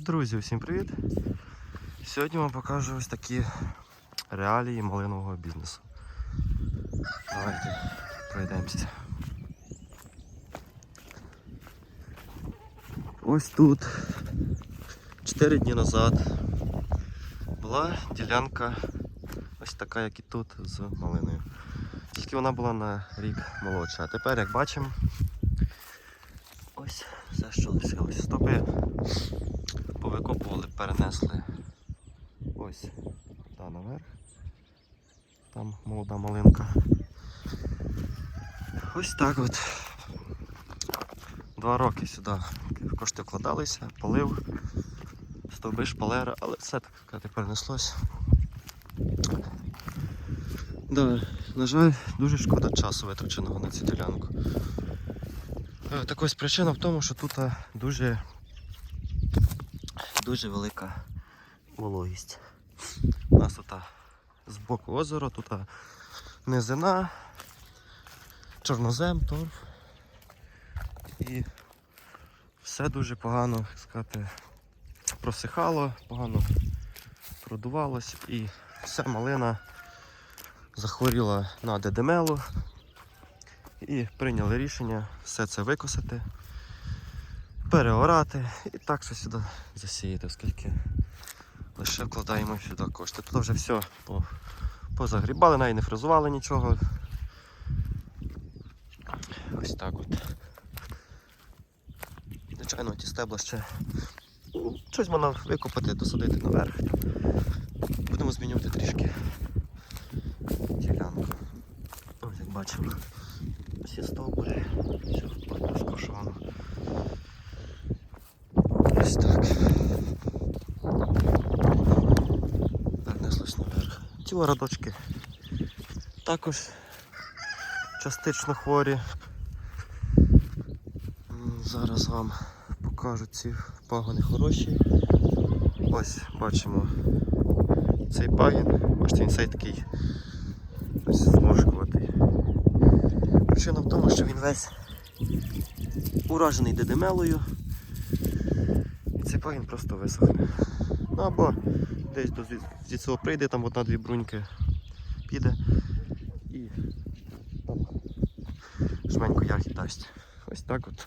Друзі, усім привіт! Сьогодні вам покажу ось такі реалії малинового бізнесу. Давайте пройдемося. Ось тут 4 дні назад була ділянка ось така, як і тут, з малиною. Тільки вона була на рік молодша. А тепер, як бачимо, ось все, що лишилось. Стопи повикопували, перенесли ось та наверх. Там молода малинка. Ось так от. Два роки сюди кошти вкладалися, полив, стовби шпалера, але все таки перенеслось. Да, на жаль, дуже шкода часу витраченого на цю ділянку. Е, Так ось причина в тому, що тут е, дуже дуже велика вологість. У нас тут з боку озера, тут низина, чорнозем, торф. І все дуже погано, як сказати, просихало, погано продувалось і вся малина захворіла на дедемелу. І прийняли рішення все це викосити, переорати і так все сюди засіяти, оскільки лише вкладаємо сюди кошти. Тут вже все позагрібали, навіть не фрезували нічого. Ось так от. Звичайно, ті стебла ще щось можна викопати, досадити наверх. Будемо змінювати трішки ділянку. Ось як бачимо. Всі стовбури, все розкошовано. Ось так. Перенеслось наверх. Ці радочки також частично хворі. Зараз вам покажу ці пагони хороші. Ось бачимо цей пагін. Бачите, він цей такий ось зморшкуватий. Причина в тому, що він весь уражений дедемелою. Цей просто висохне. Ну або десь до зі цього прийде, там одна-дві бруньки піде і там жменько ягід дасть. Ось так от.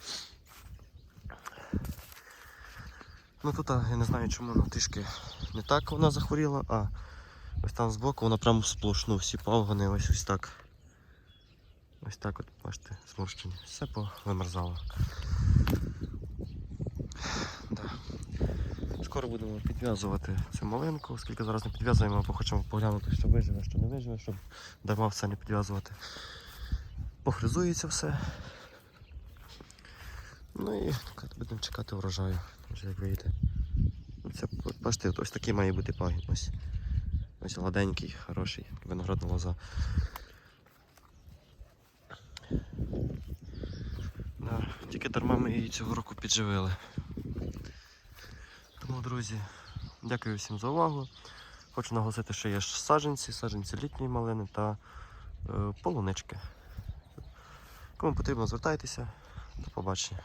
Ну тут я не знаю чому ну, трішки не так вона захворіла, а ось там збоку вона прямо сплошну всі павгани ось ось так. Ось так от, бачите, зморщені. Все повимерзало. Да. Скоро будемо підв'язувати цю малинку, оскільки зараз не підв'язуємо, бо хочемо поглянути, що виживе, що не виживе, щоб дарма все не підв'язувати. Похризується все. Ну і будемо чекати врожаю, вже як вийде. Ну, Це, бачите, ось такий має бути пагін. Ось, ось гладенький, хороший, виноградна лоза. Да, тільки дарма ми її цього року підживили. Тому, друзі, дякую всім за увагу. Хочу наголосити, що є саджанці, саджанці літньої малини та е, полунички. Кому потрібно, звертайтеся. До побачення.